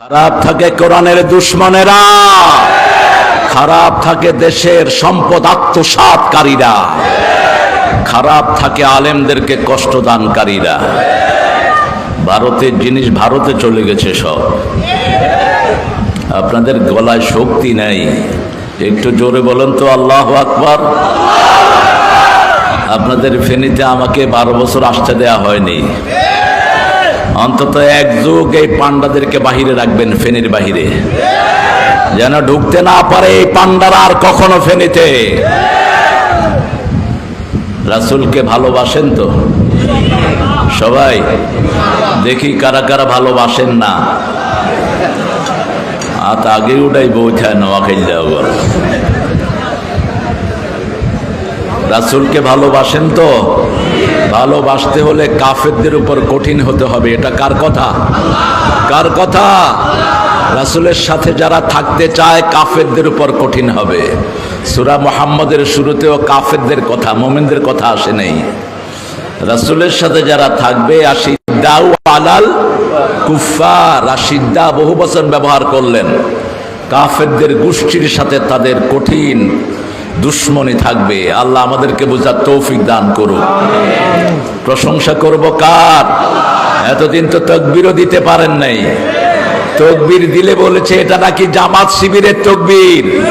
খারাপ থাকে কোরআনের দুশ্মনেরা। খারাপ থাকে দেশের সম্পদ আত্মসাতকারীরা। খারাপ থাকে আলেমদেরকে কষ্টদানকারীরা। ভারতের জিনিস ভারতে চলে গেছে সব। আপনাদের গলায় শক্তি নেই। একটু জোরে বলেন তো, আল্লাহ আকবার। আপনাদের ফেনীতে আমাকে বারো বছর আসতে দেয়া হয়নি। অন্তত এক যুগ এই পান্ডাদেরকে বাহিরে রাখবেন ফেনীর বাহিরে। যেন ঢুকতে না পারে এই পান্ডারা আর কখনো ফেনীতে। রাসুলকে ভালোবাসেন তো? সবাই, দেখি কারা কারা ভালোবাসেন না। আত আগে উঠাই বইথায় নোয়াখাইল রাসুলকে ভালোবাসেন তো? ভালোবাসতে হলে কাফেরদের উপর কঠিন হতে হবে। এটা কার কথা? কার কথা? রাসুলের সাথে যারা থাকতে চায়, কাফেরদের উপর কঠিন হবে। সুরা মোহাম্মদের শুরুতেও কাফেরদের কথা, মোমেনদের কথা আসে নেই। রাসুলের সাথে যারা থাকবে আশিদ্দাউ আলাল কুফা আশিদ্দা বহু বছর ব্যবহার করলেন। কাফেরদের গোষ্ঠীর সাথে তাদের কঠিন দুশ্মনী থাকবে। আল্লাহ আমাদেরকে বোঝার তৌফিক দান করুক। প্রশংসা করব কার? এতদিন তো তকবিরও দিতে পারেন নাই। তকবির দিলে বলেছে, এটা নাকি জামাত শিবিরের তকবির?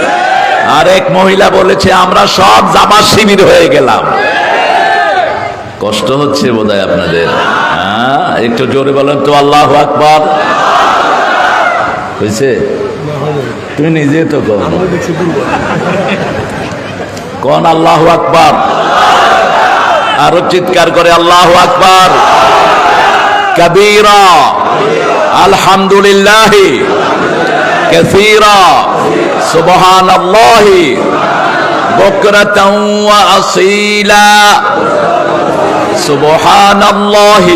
আর এক মহিলা বলেছে, আমরা সব জামাত শিবির হয়ে গেলাম। কষ্ট হচ্ছে বোধহয় আপনাদের। হ্যাঁ একটু জোরে বলেন তো, আল্লাহ আকবার। হয়েছে? তুমি নিজে তো কর। কোন আল্লাহ আকবার আরো চিৎকার করে আল্লাহ আকবার কবীরা আলহামদুলিল্লাহ كثيرا سبحان الله بكرة وأصيلا سبحان الله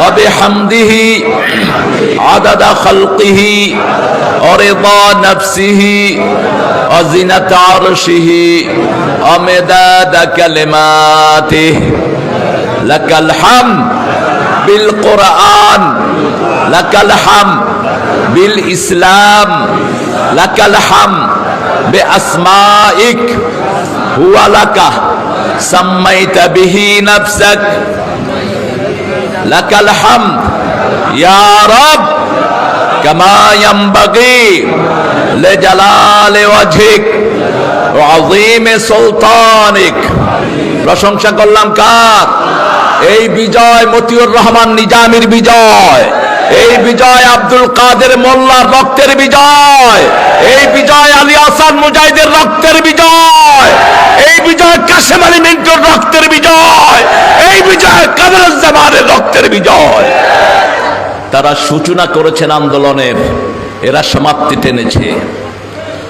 وبحمده عدد خلقه ورضا نفسه وزنة عرشه ومداد كلماته. لك الحمد بالقرآن لك الحمد بالإسلام لك الحمد بأسمائك. هو لك سميت به نفسك. لك الحمد يا رب. كما ينبغي لجلال وجهك وعظيم سلطانك প্রশংসা করলাম কার এই বিজয় মতিউর রহমান নিজামের বিজয় এই বিজয় আব্দুল কাদের মোল্লার রক্তের বিজয় এই বিজয় আলী আসান মুজাহিদের রক্তের বিজয় এই বিজয় কাশেম আলী মিন্টুর রক্তের বিজয় এই বিজয় কামরুজ্জামানের রক্তের বিজয় তারা সূচনা করেছেন আন্দোলনের। এরা সমাপ্তি টেনেছে।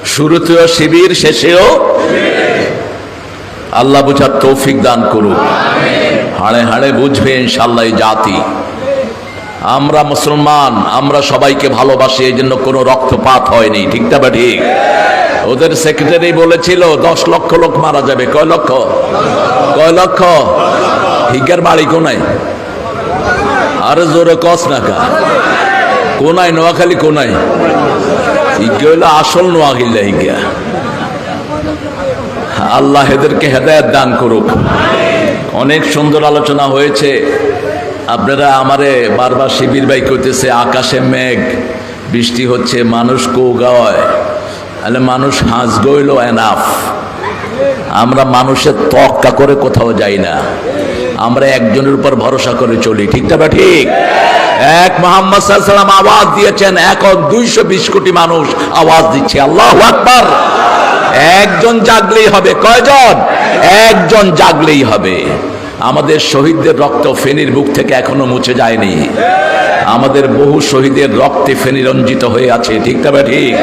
শুরুতেও শিবির, শেষেও আল্লাহ বুঝার তৌফিক দান করুক। হাড়ে হাড়ে বুঝবে ইনশাল্লাহ জাতি। আমরা মুসলমান, আমরা সবাইকে ভালোবাসি এই জন্য কোনো রক্তপাত হয়নি। ঠিক না বা ঠিক? ওদের সেক্রেটারি বলেছিল, দশ লক্ষ লোক মারা যাবে। কয় লক্ষ? কয় লক্ষ? হিগার বাড়ি কোনায়? আরে জোরে কস না কা কোনায়, নোয়াখালী কোনায়? হিগে হইল আসল নোয়াখিল্লা হিগা আল্লাহ এদেরকে হেদায়ত দান করুক। অনেক সুন্দর আলোচনা হয়েছে। আপনারা আমারে বারবার শিবির বাই করতেছে আকাশে মেঘ, বৃষ্টি হচ্ছে, মানুষ কৌগায় তাহলে মানুষ হাঁস গইল এনাফ আমরা মানুষের তক্কা করে কোথাও যাই না। আমরা একজনের উপর ভরসা করে চলি, ঠিক না বা ঠিক? এক মোহাম্মদ সাল্লাম আওয়াজ দিয়েছেন, এখন দুইশো বিশ কোটি মানুষ আওয়াজ দিচ্ছে, আল্লাহ আকবার। একজন জাগলেই হবে, কয়জন? একজন জাগলেই হবে। আমাদের শহীদদের রক্ত ফেনীর বুক থেকে এখনও মুছে যায়নি। আমাদের বহু শহীদের রক্তে ফেনী রঞ্জিত হয়ে আছে, ঠিক তবে ঠিক?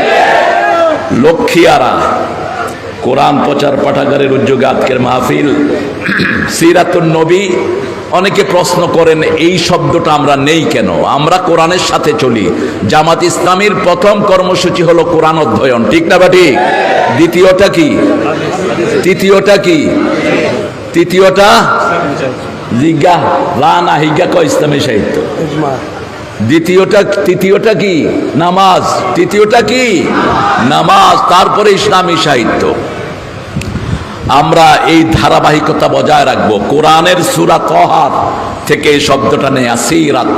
লক্ষ্মী আরা কোরআন প্রচার পাঠাগারের উদ্যোগে আজকের মাহফিল সিরাতুন নবী অনেকে প্রশ্ন করেন এই শব্দটা আমরা নেই কেন? আমরা কোরআনের সাথে চলি। জামাত ইসলামীর প্রথম কর্মসূচি হলো কোরআন অধ্যয়ন ঠিক না বা ঠিক? দ্বিতীয়টা কি? তৃতীয়টা কি? তৃতীয়টা? জিজ্ঞা লা না হিজ্ঞা ক ইসলামী সাহিত্য? দ্বিতীয়টা তৃতীয়টা কি? নামাজ। তৃতীয়টা কি? নামাজ তারপরে ইসলামী সাহিত্য। আমরা এই ধারাবাহিকতা বজায় রাখব। কোরআনের সুরা তহার থেকে এই শব্দটা নেয়া সিরাত।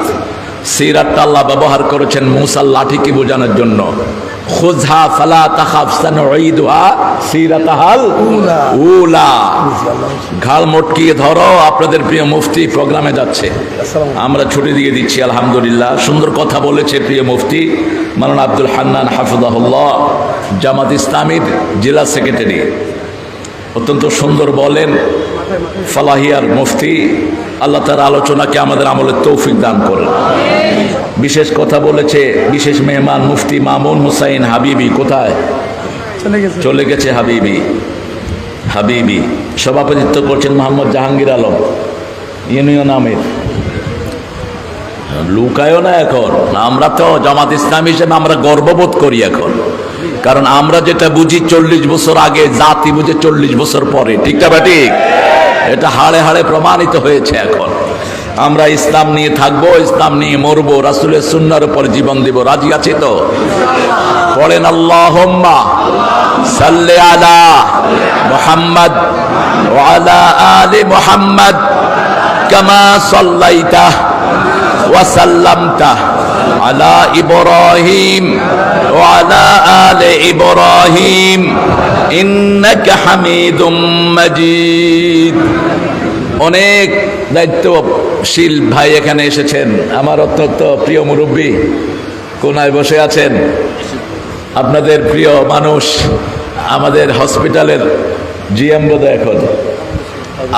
সিরাতটা আল্লাহ ব্যবহার করেছেন মুসাল লাঠিকে বোঝানোর জন্য। খুজহা ফালা তাখাফ সানুঈদুহা সিরাতাহাল উলা। ঘাল মটকিয়ে ধরো আপনাদের প্রিয় মুফতি প্রোগ্রামে যাচ্ছে। আমরা ছুটি দিয়ে দিচ্ছি আলহামদুলিল্লাহ। সুন্দর কথা বলেছে প্রিয় মুফতি মালানা আব্দুল হান্নান হাফিজাহুল্লাহ জামাত ইসলামীর জেলা সেক্রেটারি। অত্যন্ত সুন্দর বলেন ফালাহিয়ার মুফতি আল্লাহ তার আলোচনাকে আমাদের আমলের তৌফিক দান করেন। বিশেষ কথা বলেছে বিশেষ মেহমান মুফতি মামুন হুসাইন হাবিবি কোথায়? চলে গেছে। চলে গেছে হাবিবি। হাবিবি সভাপতিত্ব করছেন মোহাম্মদ জাহাঙ্গীর আলম ইউনিয়ন আমির। লুকায়ও না এখন আমরা তো জামাত ইসলাম হিসেবে আমরা গর্ববোধ করি এখন। কারণ আমরা যেটা বুঝি চল্লিশ বছর আগে, জাতি বুঝে চল্লিশ বছর পরে। ঠিকটা বা ঠিক? এটা হাড়ে হাড়ে প্রমাণিত হয়েছে এখন। আমরা ইসলাম নিয়ে থাকব, ইসলাম নিয়ে মরবো, রাসুলের সুন্নার উপর জীবন দিব। রাজি আছে তো? পড়েন আল্লাহ সাল্লে আলা মোহাম্মদ আলা আলে মোহাম্মদ কামা সাল্লাইতা ওয়াসাল্লামতা على إبراهيم وعلى آل إبراهيم إنك حميد مجيد অনেক দায়িত্বশীল ভাই এখানে এসেছেন আমার অত্যন্ত প্রিয় মুরব্বী কোনায় বসে আছেন আপনাদের প্রিয় মানুষ আমাদের হসপিটালের জিএম বোধ এখন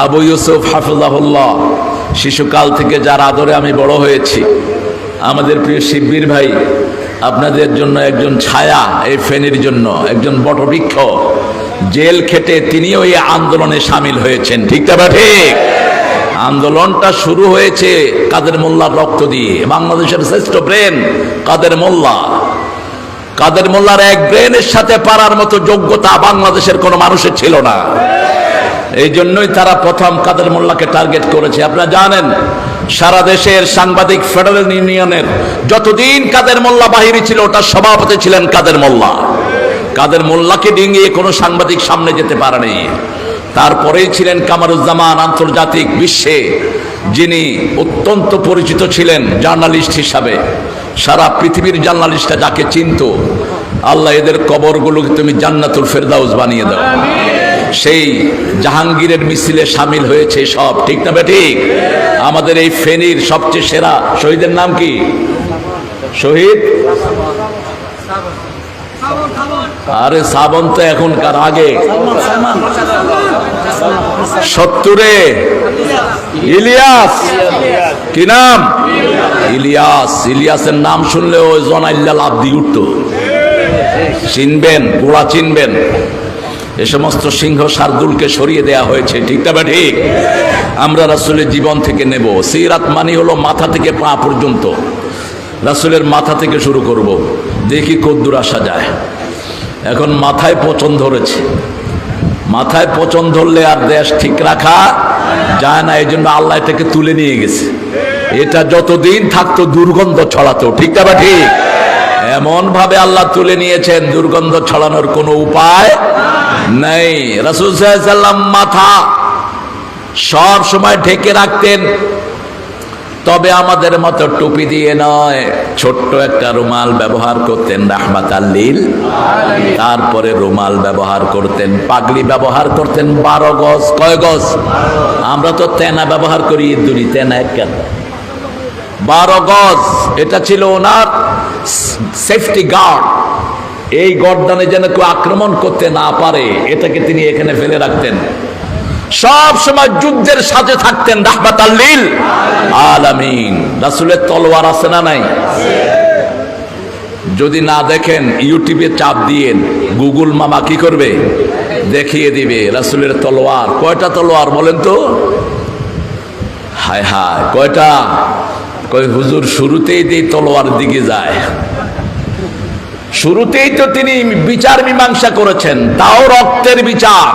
আবু ইউসুফ হাফিজাহুল্লাহ শিশুকাল থেকে যার আদরে আমি বড় হয়েছি আমাদের প্রিয় শিববীর ভাই, আপনাদের জন্য একজন ছায়া এই ফেনীর জন্য, একজন বটবৃক্ষ। জেল খেটে তিনিও এই আন্দোলনে সামিল হয়েছেন, ঠিক বা ঠিক? আন্দোলনটা শুরু হয়েছে কাদের মোল্লার রক্ত দিয়ে, বাংলাদেশের শ্রেষ্ঠ ব্রেন কাদের মোল্লা। কাদের মোল্লার এক ব্রেনের সাথে পারার মতো যোগ্যতা বাংলাদেশের কোনো মানুষের ছিল না। এই জন্যই তারা প্রথম কাদের মোল্লাকে টার্গেট করেছে। আপনারা জানেন সারা দেশের সাংবাদিক ফেডারেল ইউনিয়নের যতদিন কাদের মোল্লা বাহিনী ছিল, ওটার সভাপতি ছিলেন কাদের মোল্লা। কাদের মোল্লাকে ডিঙিয়ে কোনো সাংবাদিক সামনে যেতে পারেনি। তারপরেই ছিলেন কামারুজ্জামান আন্তর্জাতিক বিশ্বে, যিনি অত্যন্ত পরিচিত ছিলেন জার্নালিস্ট হিসাবে। সারা পৃথিবীর জার্নালিস্টরা যাকে চিনত, আল্লাহ এদের কবরগুলোকে তুমি জান্নাতুল ফেরদাউস বানিয়ে দাও। সেই জাহাঙ্গীরের মিছিলে সামিল হয়েছে সব। ঠিক না ঠিক? আমাদের এই ফেনীর সবচেয়ে সেরা শহীদের নাম কি? শহীদ? আরে শ্রাবণ তো এখনকার আগে। সত্তরে। ইলিয়াস। কি নাম? ইলিয়াস। ইলিয়াসের নাম শুনলে ওই জনাইল্লা লাভ দিয়ে উঠত। চিনবেন, গোড়া চিনবেন। এ সমস্ত সিংহ শার্দুলকে সরিয়ে দেয়া হয়েছে, ঠিক না বা ঠিক? আমরা রাসুলের জীবন থেকে নেব। সিরাত মানি হলো মাথা থেকে পা পর্যন্ত। রাসুলের মাথা থেকে শুরু করব। দেখি কদ্দুর আসা যায়। এখন মাথায় পচন ধরেছে। মাথায় পচন ধরলে আর দেশ ঠিক রাখা যায় না এই জন্য আল্লাহ এটাকে তুলে নিয়ে গেছে। এটা যতদিন থাকতো দুর্গন্ধ ছড়াতো, ঠিক না বা ঠিক? এমন ভাবে আল্লাহ তুলে নিয়েছেন, দুর্গন্ধ ছড়ানোর কোনো উপায় নেই। রাসুল সাল্লাম মাথা সব সময় ঢেকে রাখতেন। তবে আমাদের মতো টুপি দিয়ে নয়, ছোট্ট একটা রুমাল ব্যবহার করতেন রাহমাত আল্লিল তারপরে রুমাল ব্যবহার করতেন পাগলি ব্যবহার করতেন বারো গজ, কয় গজ? আমরা তো তেনা ব্যবহার করি ইন্দুরি তেনা এক কেন? বারো গজ, এটা ছিল ওনার সেফটি গার্ড এই গর্দানে যেন কেউ আক্রমণ করতে না পারে, এটাকে তিনি এখানে ফেলে রাখতেন। সব সময় যুদ্ধের সাথে থাকতেন রাসুলের তলোয়ার আছে না নাই? যদি না দেখেন, ইউটিউবে চাপ দিয়ে গুগল মামা কি করবে? দেখিয়ে দিবে রাসুলের তলোয়ার। কয়টা তলোয়ার বলেন তো? হায় হায়, কয়টা? কয়, হুজুর শুরুতেই দিয়ে তলোয়ার দিকে যায়। শুরুতেই তো তিনি বিচার মীমাংসা করেছেন, তাও রক্তের বিচার।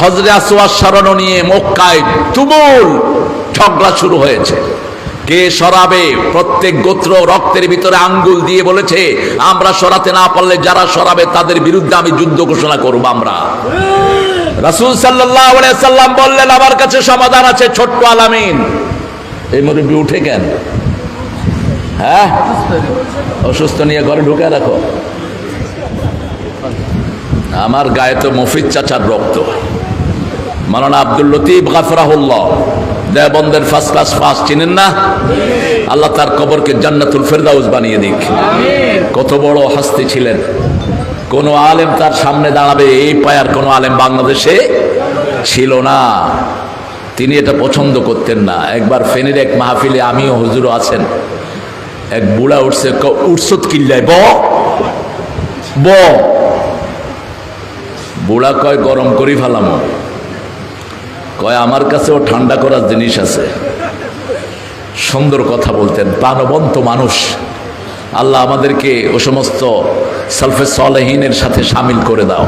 হজরে আসোয়ার স্মরণ নিয়ে মক্কায় তুমুল ঝগড়া শুরু হয়েছে। কে সরাবে? প্রত্যেক গোত্র রক্তের ভিতরে আঙ্গুল দিয়ে বলেছে, আমরা সরাতে না পারলে যারা সরাবে তাদের বিরুদ্ধে আমি যুদ্ধ ঘোষণা করব আমরা। রাসূল সাল্লাম বললেন, আমার কাছে সমাধান আছে, ছোট্ট আলামিন। এই মুরব্বী উঠে কেন হ্যাঁ? অসুস্থ নিয়ে ঘরে ঢুকে রাখো আমার গায়ে তো মফিজ চাচার রক্ত। মালানা আব্দুল লতিফ গাফরাহুল্লাহ। দেবন্দের ফার্স্ট ক্লাস ফার্স্ট চিনেন না? আল্লাহ তার কবরকে জান্নাতুল ফেরদাউস বানিয়ে দিক। কত বড় হাস্তি ছিলেন। কোন আলেম তার সামনে দাঁড়াবে, এই পায়ার কোন আলেম বাংলাদেশে ছিল না। তিনি এটা পছন্দ করতেন না। একবার ফেনীর এক মাহফিলে আমিও হুজুরও আছেন। এক বুড়া উঠছে উঠছত কিল্লায়, ব। বুড়া কয়, গরম করি ফেলামো। কয়, আমার কাছেও ঠান্ডা করার জিনিস আছে। সুন্দর কথা বলতেন, প্রাণবন্ত মানুষ। আল্লাহ আমাদেরকে ও সমস্ত সালফে সলেহীনের সাথে সামিল করে দাও।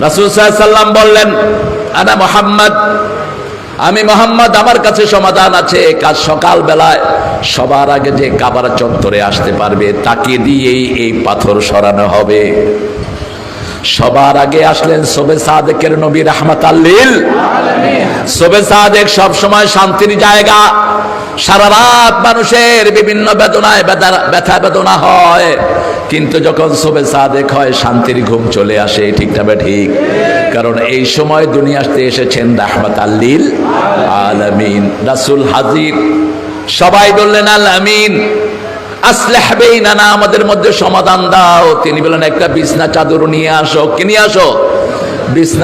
রাসুল সাল্লাম বললেন, আনা মোহাম্মদ, আমি মোহাম্মদ, আমার কাছে সমাধান আছে। কাজ সকাল বেলায় সবার আগে যে কাবার চত্বরে আসতে পারবে, তাকে দিয়েই এই পাথর সরানো হবে। সবার আগে আসলেন সোবে সাদেকের নবী রহমত আল্লিল সোবে সাদেক সব সময় শান্তির জায়গা। সারা রাত মানুষের বিভিন্ন বেদনায় বেদা- ব্যথা বেদনা হয়। কিন্তু যখন সোবে সাদেক হয়, শান্তির ঘুম চলে আসে, ঠিক তবে ঠিক? কারণ এই সময় দুনিয়াতে এসেছেন রাহমাত আল্লিল আলামিন। রাসূল হাজির সবাই বললেন আল আমিন আসলেহ বেইনানা, আমাদের মধ্যে সমাধান দাও। তিনি বলেন একটা নিয়ে আসো। আসো?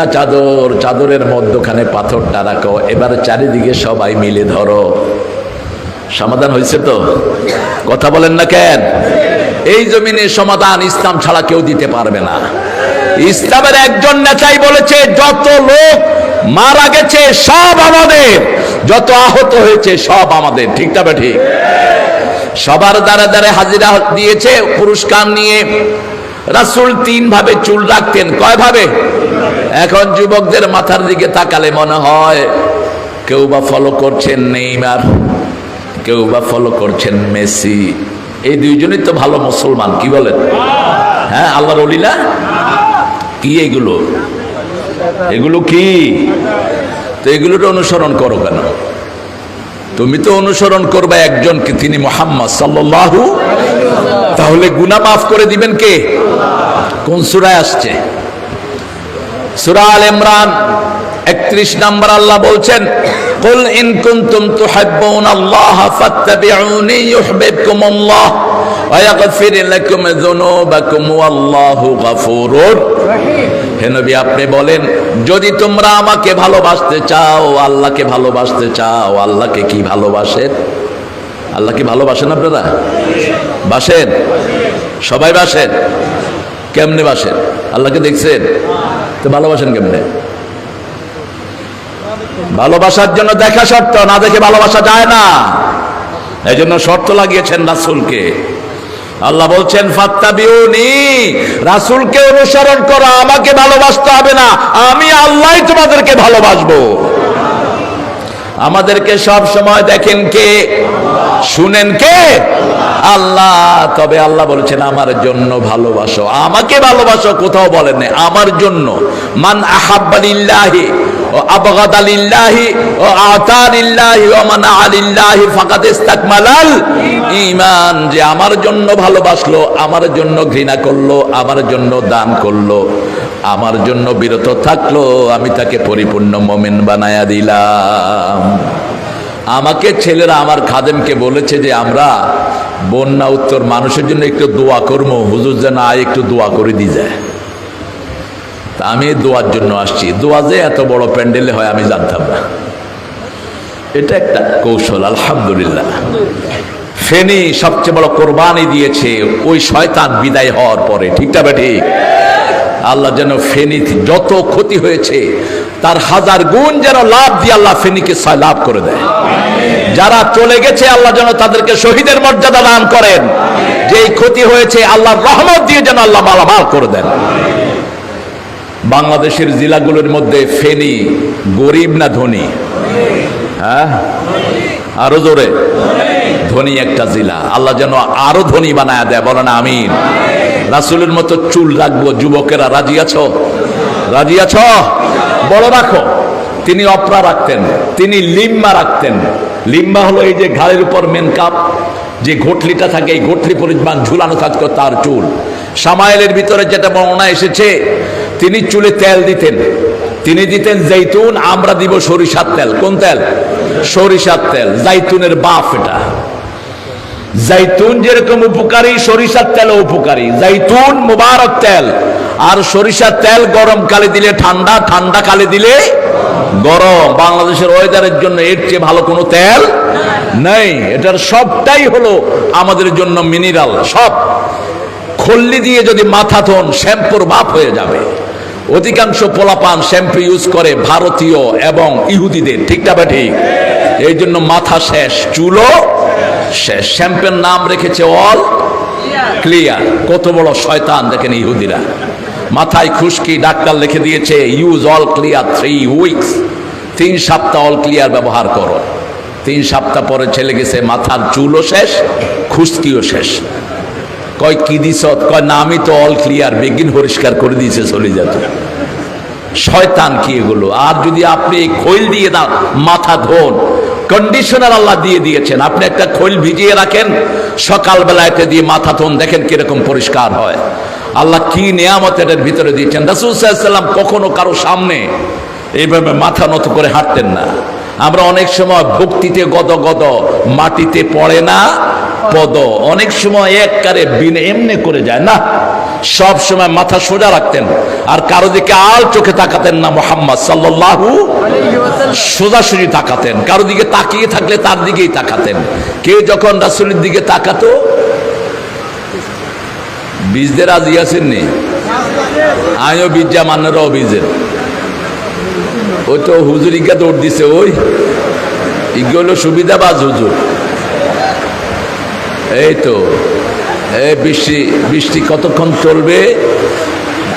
চাদর, চাদরের মধ্যখানে চারিদিকে সবাই মিলে ধরো। সমাধান হয়েছে তো? কথা বলেন না কেন? এই জমিনে সমাধান ইসলাম ছাড়া কেউ দিতে পারবে না। ইসলামের একজন নেতাই বলেছে, যত লোক মারা গেছে, সব আমাদের। যত আহত হয়েছে, সব আমাদের। ঠিক তবে ঠিক? সবার দ্বারা দ্বারা হাজিরা দিয়েছে, পুরস্কার নিয়ে। রাসুল তিন ভাবে চুল রাখতেন। কয় ভাবে এখন যুবকদের মাথার দিকে তাকালে মনে হয়, কেউ বা ফলো করছেন নেইমার, কেউ বা ফলো করছেন মেসি। এই দুইজনই তো ভালো মুসলমান, কি বলেন? হ্যাঁ আল্লাহর অলিলা কি এগুলো? এগুলো কি? তো এগুলোর অনুসরণ করো কেন? তুমি তো অনুসরণ করবে একজনকে, তিনি মোহাম্মদ সাল্লাল্লাহু তাহলে গুনা মাফ করে দিবেন কে? কোন সুরায় আসছে? সুরা আল ইমরান একত্রিশ নাম্বার আল্লাহ বলছেন কুল ইন কুনতুম তুহিব্বুন আল্লাহ ফাত্তাবিউনি ইউহিব্বুকুমুল্লাহ ওয়া ইয়াগফির লাকুম যুনুবাকুম ওয়াল্লাহু গফুরুর হে নবী, আপনি বলেন, যদি তোমরা আমাকে ভালোবাসতে চাও, আল্লাহকে ভালোবাসতে চাও, আল্লাহকে কি ভালোবাসেন? আল্লাহ কি ভালোবাসেন আপনারা? বাসেন? সবাই বাসেন? কেমনে বাসেন? আল্লাহকে দেখছেন? তো ভালোবাসেন কেমনে? ভালোবাসার জন্য দেখা শর্ত, না দেখে ভালোবাসা যায় না। এই জন্য শর্ত লাগিয়েছেন রাসুলকে। আল্লাহ বলছেন, ফাত্তাবিউনি, রাসূলকে অনুসরণ করো, আমাকে ভালোবাসতে হবে না, আমি আল্লাহই তোমাদেরকে ভালোবাসবো। আমাদেরকে সব সময় দেখেন কে? শুনেন কে? আল্লাহ। তবে আল্লাহ বলেছেন, আমার জন্য ভালোবাসো। আমাকে ভালোবাসো, কোথাও বলেন আমার জন্য। মান আহাব্বালিল্লাহি ও আবগাদালিল্লাহি, ও আতালিল্লাহি ও মান আলিল্লাহি ফাকাদ ইস্তাকমালাল ঈমান। যে আমার জন্য ভালোবাসলো, আমার জন্য ঘৃণা করল, আমার জন্য দান করল, আমার জন্য বিরত থাকল, আমি তাকে পরিপূর্ণ মোমেন বানায়া দিলাম। আমাকে ছেলেরা আমার খাদেমকে বলেছে যে, আমরা বন্যা উত্তর মানুষের জন্য একটু দোয়া করব, হুজুর যেন আয় একটু দোয়া করে দিয়ে যায়। তা আমি দোয়ার জন্য আসছি। দোয়া যে এত বড় প্যান্ডেলে হয়, আমি জানতাম না। এটা একটা কৌশল, আলহামদুলিল্লাহ। ফেনি সবচেয়ে বড় কোরবানি দিয়েছে, ওই শয়তান বিদায় হওয়ার পরে। ঠিকটা বে ঠিক? আল্লাহ যেন ফেনি যত ক্ষতি হয়েছে, তার হাজার গুণ যেন লাভ দিয়ে আল্লাহ ফেনিকে লাভ করে দেয়। যারা চলে গেছে, আল্লাহ যেন তাদেরকে শহীদের মর্যাদা দান করেন। যে এই ক্ষতি হয়েছে, আল্লাহর রহমত দিয়ে যেন আল্লাহ মালামাল করে দেন। বাংলাদেশের জেলাগুলোর মধ্যে ফেনী, গরিব না ধনী? হ্যাঁ? আরও জোরে। ধনী একটা জেলা। আল্লাহ যেন আরও ধনী বানায় দেয়। বলো না আমিন। রাসুলের মতো চুল রাখব, যুবকেরা রাজি আছো? রাজি আছো? বড় রাখো। তিনি অপরা রাখতেন, তিনি লিম্বা রাখতেন। লিম্বা হলো এই যে ঘাড়ের উপর মেন কাপ যে ঘটলিটা থাকে, এই ঘটলি পরিমাণ ঝুলানো থাকতো তার চুল। সামাইলের ভিতরে যেটা বর্ণনা এসেছে তিনি চুলে তেল দিতেন। তিনি দিতেন জৈতুন, আমরা দিব সরিষার তেল। কোন তেল? সরিষার তেল জাইতুনের বাফ এটা। জাইতুন যেরকম উপকারী, সরিষার তেল উপকারী। জাইতুন মুবারক তেল। আর সরিষার তেল গরম কালে দিলে ঠান্ডা ঠান্ডা কালে দিলে গরম। বাংলাদেশের ওয়েদারের জন্য এর চেয়ে ভালো কোনো তেল নেই। এটার সবটাই হলো আমাদের জন্য মিনারেল, সব। খল্লি দিয়ে যদি মাথা ধন, শ্যাম্পুর বাপ হয়ে যাবে। অধিকাংশ পোলাপান শ্যাম্পু ইউজ করে ভারতীয় এবং ইহুদিদের ঠিকটা বা ঠিক এই জন্য মাথা শেষ চুলো শেষ। শ্যাম্পের নাম রেখেছে অল ক্লিয়ার। কত বড় শয়তান দেখেন ইহুদিরা। মাথায় খুশকি ডাক্তার লিখে দিয়েছে use All Clear three weeks তিন সপ্তাহ অল ক্লিয়ার ব্যবহার করো। তিন সপ্তাহ পরে ছেলে গেছে, মাথার চুলও শেষ, খুশকিও শেষ। কয় কি দিস কয়, না, আমি তো অল ক্লিয়ার বেগিন পরিষ্কার করে দিয়েছে, চলে যেত শয়তান কি এগুলো? আর যদি আপনি এই খৈল দিয়ে দাও মাথা ধোন কন্ডিশনার আল্লাহ দিয়ে দিয়েছেন, আপনি একটা খৈল ভিজিয়ে রাখেন সকালবেলা এটা দিয়ে মাথা ধোন, দেখেন কীরকম পরিষ্কার হয়। আল্লাহ কি নিয়ামত এটার ভিতরে দিয়েছেন? রাসুল সাল্লাম কখনো কারও সামনে এইভাবে মাথা নত করে হাঁটতেন না। আমরা অনেক সময় ভক্তিতে গদ গদ মাটিতে পড়ে না পদ। অনেক সময় এক কারে বিন এমনি করে যায়, না? সব সময় মাথা সোজা রাখতেন, আর কারও দিকে আল চোখে তাকাতেন না মোহাম্মদ সাল্লাল্লাহু সোজাসুজি তাকাতেন। কারও দিকে তাকিয়ে থাকলে তার দিকেই তাকাতেন। কেউ যখন রাসুলের দিকে তাকাতো? বীজদের আজ আছেন নি আমিও বীজা, মান্নারাও বীজের। ওই তো হুজুরিকা দৌড় দিছে, ওই। ইগে হলো সুবিধাবাজ হুজুর। এই তো। এই বৃষ্টি বৃষ্টি কতক্ষণ চলবে?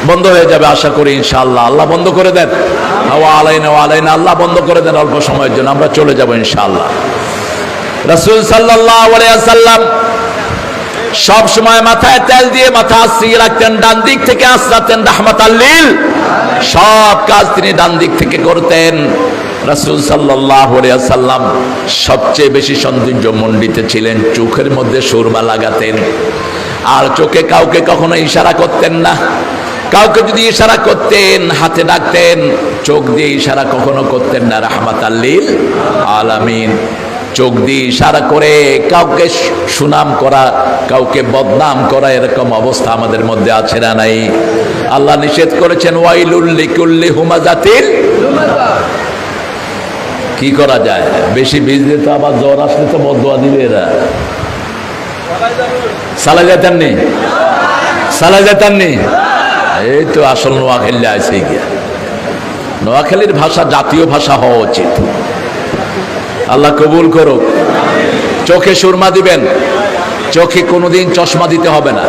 বন্ধ হয়ে যাবে আশা করি ইনশাআল্লাহ। আল্লাহ বন্ধ করে দেন। আলাইনা আলাইনা, আল্লাহ বন্ধ করে দেন অল্প সময়ের জন্য। আমরা চলে যাব ইনশাআল্লাহ। রাসূল সাল্লাম সব সময় মাথায় তেল দিয়ে মাথা আসিয়ে রাখতেন, ডান দিক থেকে আসরাতেন রাহমাত আল্লিল সব কাজ তিনি ডান দিক থেকে করতেন। রাসূল সাল্লাম সবচেয়ে বেশি সৌন্দর্য মণ্ডিত ছিলেন, চোখের মধ্যে সুরমা লাগাতেন। আর চোখে কাউকে কখনো ইশারা করতেন না। কাউকে যদি ইশারা করতেন, হাতে ডাকতেন, চোখ দিয়ে ইশারা কখনো করতেন না। রাহমাত আল্লিল আলামিন। চোখ দিয়ে ইশারা করে কাউকে সুনাম করা, কাউকে বদনাম করা এরকম অবস্থা আমাদের মধ্যে আছে না নাই? আল্লাহ নিষেধ করেছেন ওয়াইলুল্লি কুল্লি হুমাজাতিল কি করা যায়? বেশি ভিজলে তো আবার জ্বর আসলে তো বদুয়া দিবে এরা। সালা যেতেন নেই সালা যেতেন নেই এই তো আসল নোয়াখালী আছে গিয়া। নোয়াখালীর ভাষা জাতীয় ভাষা হওয়া উচিত। আল্লাহ কবুল করুক। চোখে সুরমা দিবেন। চোখে কোনোদিন চশমা দিতে হবে না।